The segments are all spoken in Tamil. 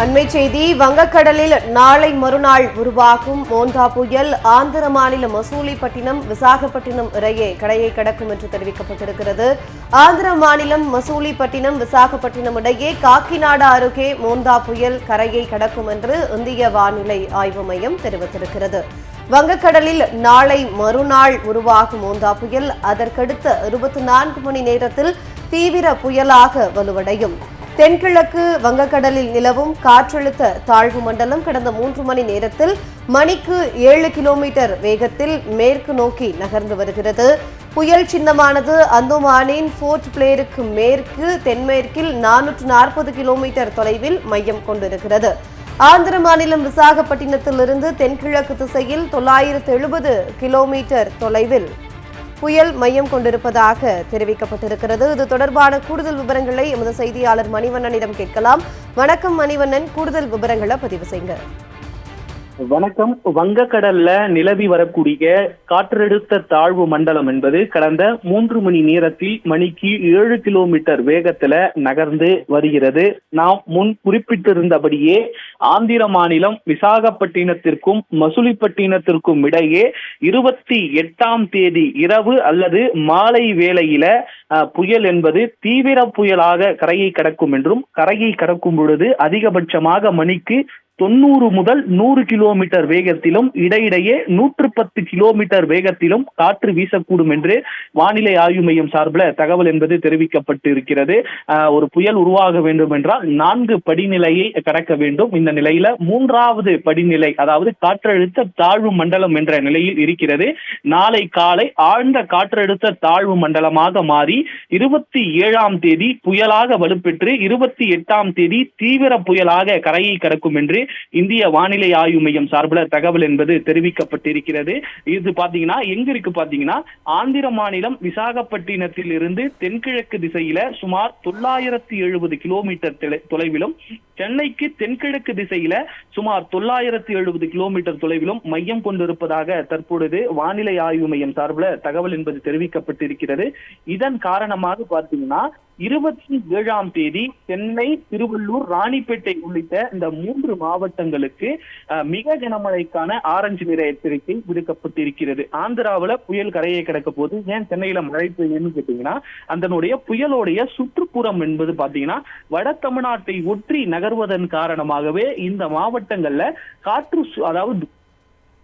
அண்மை செய்தி வங்கக்கடலில் நாளை மறுநாள் உருவாகும் மோந்தா புயல் ஆந்திர மாநில மசூலிப்பட்டினம் விசாகப்பட்டினம் இடையே கடையை கடக்கும் என்று தெரிவிக்கப்பட்டிருக்கிறது. ஆந்திர மாநிலம் மசூலிப்பட்டினம் விசாகப்பட்டினம் இடையே காக்கிநாடா அருகே மோந்தா புயல் கரையை கடக்கும் என்று இந்திய வானிலை ஆய்வு மையம் தெரிவித்திருக்கிறது. வங்கக்கடலில் நாளை மறுநாள் உருவாகும் மோந்தா புயல் அதற்கடுத்த இருபத்தி நான்கு மணி நேரத்தில் தீவிர புயலாக வலுவடையும். தென்கிழக்கு வங்கக்கடலில் நிலவும் காற்றழுத்த தாழ்வு மண்டலம் கடந்த மூன்று மணி நேரத்தில் மணிக்கு ஏழு கிலோமீட்டர் வேகத்தில் மேற்கு நோக்கி நகர்ந்து வருகிறது. புயல் சின்னமானது அந்தமானின் ஃபோர்ட் பிளேருக்கு மேற்கு தென்மேற்கில் நானூற்று நாற்பது கிலோமீட்டர் தொலைவில் மையம் கொண்டிருக்கிறது. ஆந்திர மாநிலம் விசாகப்பட்டினத்திலிருந்து தென்கிழக்கு திசையில் தொள்ளாயிரத்து எழுபது கிலோமீட்டர் தொலைவில் புயல் மையம் கொண்டிருப்பதாக தெரிவிக்கப்பட்டிருக்கிறது. இது தொடர்பான கூடுதல் விவரங்களை எமது செய்தியாளர் மணிவண்ணனிடம் கேட்கலாம். வணக்கம் மணிவண்ணன். கூடுதல் விவரங்களை பதிவு செய்யுங்க வணக்கம். வங்கக்கடல்ல நிலவி வரக்கூடிய காற்றழுத்த தாழ்வு மண்டலம் என்பது கடந்த மூன்று மணி நேரத்தில் மணிக்கு ஏழு கிலோமீட்டர் வேகத்துல நகர்ந்து வருகிறது. நாம் முன் குறிப்பிட்டிருந்தபடியே ஆந்திர மாநிலம் விசாகப்பட்டினத்திற்கும் மசுலிப்பட்டினத்திற்கும் இடையே இருபத்தி எட்டாம் தேதி இரவு அல்லது மாலை வேளையில புயல் என்பது தீவிர புயலாக கரையை கடக்கும் என்றும் கரையை கடக்கும் பொழுது அதிகபட்சமாக மணிக்கு தொண்ணூறு முதல் நூறு கிலோமீட்டர் வேகத்திலும் இடையிடையே நூற்று பத்து கிலோமீட்டர் வேகத்திலும் காற்று வீசக்கூடும் என்று வானிலை ஆய்வு மையம் சார்பில் தகவல் என்பது தெரிவிக்கப்பட்டு இருக்கிறது ஒரு புயல் உருவாக வேண்டும் என்றால் நான்கு படிநிலையை கடக்க வேண்டும். இந்த நிலையில மூன்றாவது படிநிலை அதாவது காற்றழுத்த தாழ்வு மண்டலம் என்ற நிலையில் இருக்கிறது. நாளை காலை ஆழ்ந்த காற்றழுத்த தாழ்வு மண்டலமாக மாறி இருபத்தி ஏழாம் தேதி புயலாக வலுப்பெற்று இருபத்தி எட்டாம் தேதி தீவிர புயலாக கரையை கடக்கும் என்று இந்திய வானிலை ஆய்வு மையம் சார்பில் தகவல் என்பது தெரிவிக்கப்பட்டிருக்கிறது. இது பாத்தீங்கன்னா எங்க இருக்கு பாத்தீங்கன்னா ஆந்திர மாநிலம் விசாகப்பட்டினத்தில் இருந்து தென்கிழக்கு திசையில சுமார் தொள்ளாயிரத்தி எழுபது கிலோமீட்டர் தொலைவிலும் சென்னைக்கு தென்கிழக்கு திசையில சுமார் தொள்ளாயிரத்தி எழுபது கிலோமீட்டர் தொலைவிலும் மையம் கொண்டிருப்பதாக தற்பொழுது வானிலை ஆய்வு மையம் சார்பில் தகவல் என்பது தெரிவிக்கப்பட்டிருக்கிறது. இதன் காரணமாக பார்த்தீங்கன்னா இருபத்தி ஏழாம் தேதி சென்னை திருவள்ளூர் ராணிப்பேட்டை உள்ளிட்ட இந்த மூன்று மாவட்டங்களுக்கு அஹ், மிக கனமழைக்கான ஆரஞ்சு நிற எச்சரிக்கை விடுக்கப்பட்டிருக்கிறது. ஆந்திராவில புயல் கரையை கிடக்க போது ஏன் சென்னையில மழை பெய்யும்னு கேட்டீங்கன்னா அதனுடைய புயலுடைய சுற்றுப்புறம் என்பது பாத்தீங்கன்னா வட தமிழ்நாட்டை ஒற்றி நகர்வதன் காரணமாகவே இந்த மாவட்டங்கள்ல காற்று சு- அதாவது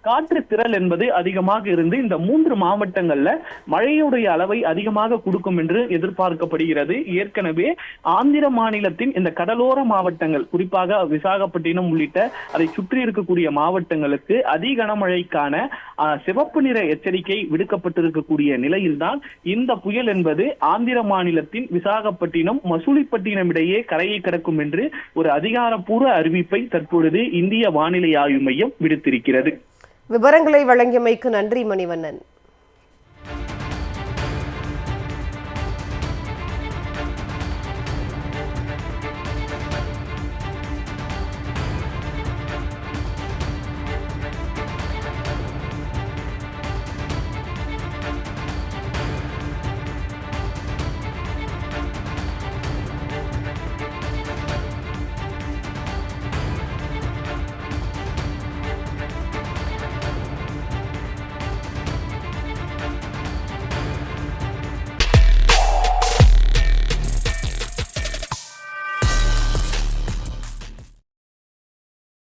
காற்று திரள் என்பது அதிகமாக இருந்து இந்த மூன்று மாவட்டங்கள்ல மழையுடைய அளவை அதிகமாக கொடுக்கும் என்று எதிர்பார்க்கப்படுகிறது. ஏற்கனவே ஆந்திர மாநிலத்தின் இந்த கடலோர மாவட்டங்கள் குறிப்பாக விசாகப்பட்டினம் உள்ளிட்ட அதை சுற்றி இருக்கக்கூடிய மாவட்டங்களுக்கு அதி கனமழைக்கான ஆஹ், சிவப்பு நிற எச்சரிக்கை விடுக்கப்பட்டிருக்கக்கூடிய நிலையில்தான் இந்த புயல் என்பது ஆந்திர மாநிலத்தின் விசாகப்பட்டினம் மசூலிப்பட்டினம் இடையே கரையை கடக்கும் என்று ஒரு அதிகாரப்பூர்வ அறிவிப்பை தற்பொழுது இந்திய வானிலை ஆய்வு மையம் விடுத்திருக்கிறது. விவரங்களை வழங்கியமைக்கு நன்றி மணிவண்ணன்.